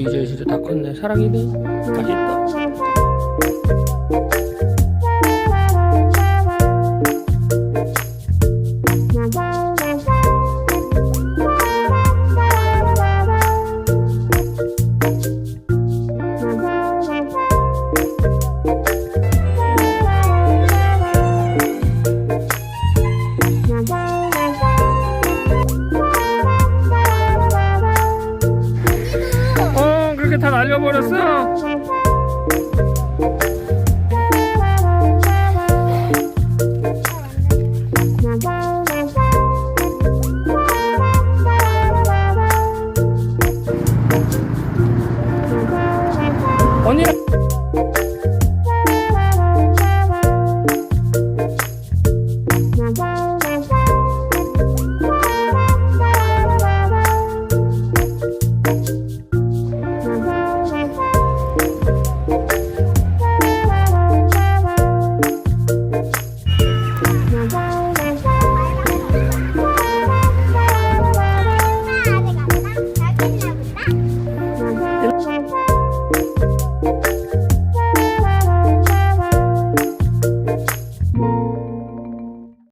우리 이제 진짜 다 컸네. 사랑이는 맛있다. 다 날려버렸어. 언니랑